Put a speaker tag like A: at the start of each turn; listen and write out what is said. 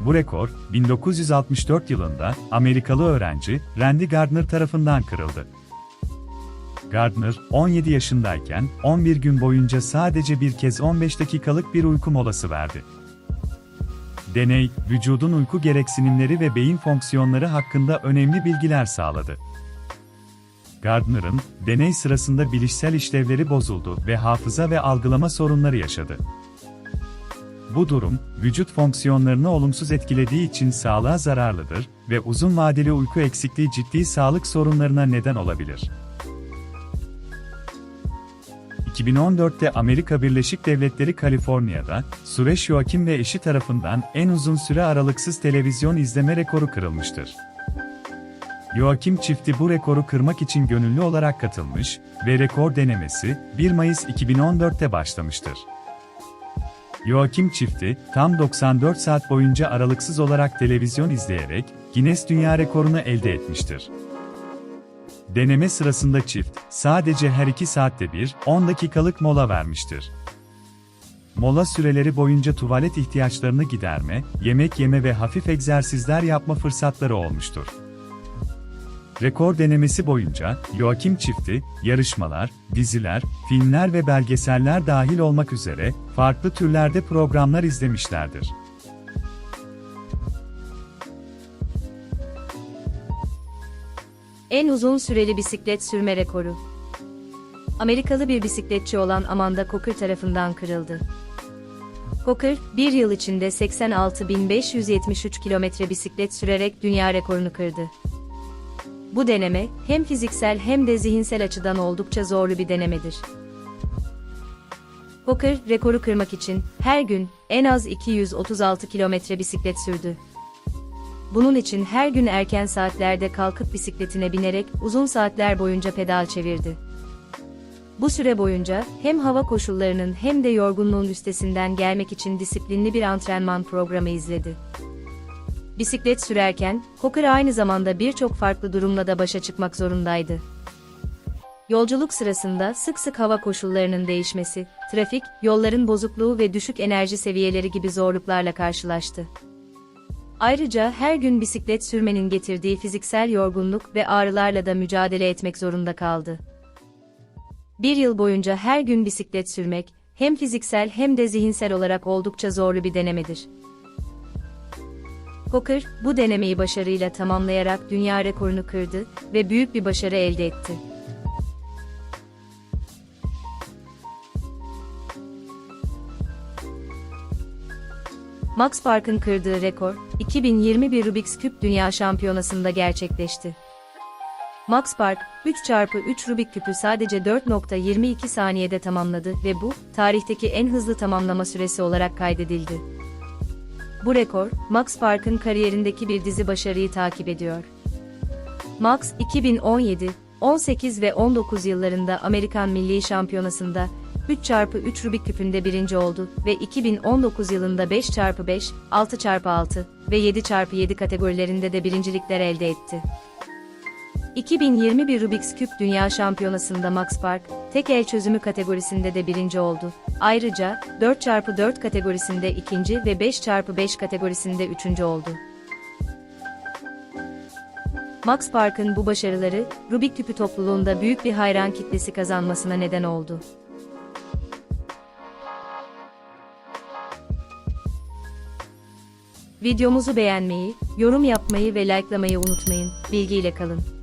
A: Bu rekor, 1964 yılında Amerikalı öğrenci Randy Gardner tarafından kırıldı. Gardner, 17 yaşındayken 11 gün boyunca sadece bir kez 15 dakikalık bir uyku molası verdi. Deney, vücudun uyku gereksinimleri ve beyin fonksiyonları hakkında önemli bilgiler sağladı. Gardner'ın, deney sırasında bilişsel işlevleri bozuldu ve hafıza ve algılama sorunları yaşadı. Bu durum, vücut fonksiyonlarını olumsuz etkilediği için sağlığa zararlıdır ve uzun vadeli uyku eksikliği ciddi sağlık sorunlarına neden olabilir. 2014'te Amerika Birleşik Devletleri Kaliforniya'da, Suresh Joachim ve eşi tarafından en uzun süre aralıksız televizyon izleme rekoru kırılmıştır. Joachim çifti bu rekoru kırmak için gönüllü olarak katılmış ve rekor denemesi 1 Mayıs 2014'te başlamıştır. Joachim çifti, tam 94 saat boyunca aralıksız olarak televizyon izleyerek Guinness Dünya Rekoru'nu elde etmiştir. Deneme sırasında çift, sadece her 2 saatte bir, 10 dakikalık mola vermiştir. Mola süreleri boyunca tuvalet ihtiyaçlarını giderme, yemek yeme ve hafif egzersizler yapma fırsatları olmuştur. Rekor denemesi boyunca, Joachim çifti, yarışmalar, diziler, filmler ve belgeseller dahil olmak üzere, farklı türlerde programlar izlemişlerdir.
B: En uzun süreli bisiklet sürme rekoru. Amerikalı bir bisikletçi olan Amanda Cocker tarafından kırıldı. Cocker, bir yıl içinde 86.573 kilometre bisiklet sürerek dünya rekorunu kırdı. Bu deneme, hem fiziksel hem de zihinsel açıdan oldukça zorlu bir denemedir. Cocker, rekoru kırmak için her gün en az 236 kilometre bisiklet sürdü. Bunun için her gün erken saatlerde kalkıp bisikletine binerek uzun saatler boyunca pedal çevirdi. Bu süre boyunca hem hava koşullarının hem de yorgunluğun üstesinden gelmek için disiplinli bir antrenman programı izledi. Bisiklet sürerken, Cocker aynı zamanda birçok farklı durumla da başa çıkmak zorundaydı. Yolculuk sırasında sık sık hava koşullarının değişmesi, trafik, yolların bozukluğu ve düşük enerji seviyeleri gibi zorluklarla karşılaştı. Ayrıca her gün bisiklet sürmenin getirdiği fiziksel yorgunluk ve ağrılarla da mücadele etmek zorunda kaldı. Bir yıl boyunca her gün bisiklet sürmek, hem fiziksel hem de zihinsel olarak oldukça zorlu bir denemedir. Cocker, bu denemeyi başarıyla tamamlayarak dünya rekorunu kırdı ve büyük bir başarı elde etti. Max Park'ın kırdığı rekor, 2021 Rubik's Küp Dünya Şampiyonası'nda gerçekleşti. Max Park, 3x3 Rubik küpü sadece 4.22 saniyede tamamladı ve bu, tarihteki en hızlı tamamlama süresi olarak kaydedildi. Bu rekor, Max Park'ın kariyerindeki bir dizi başarıyı takip ediyor. Max, 2017, 18 ve 19 yıllarında Amerikan Milli Şampiyonası'nda 3x3 Rubik küpünde birinci oldu ve 2019 yılında 5x5, 6x6 ve 7x7 kategorilerinde de birincilikler elde etti. 2021 Rubik's Küp Dünya Şampiyonası'nda Max Park, tek el çözümü kategorisinde de birinci oldu. Ayrıca, 4x4 kategorisinde ikinci ve 5x5 kategorisinde üçüncü oldu. Max Park'ın bu başarıları, Rubik küpü topluluğunda büyük bir hayran kitlesi kazanmasına neden oldu. Videomuzu beğenmeyi, yorum yapmayı ve likelamayı unutmayın. Bilgiyle kalın.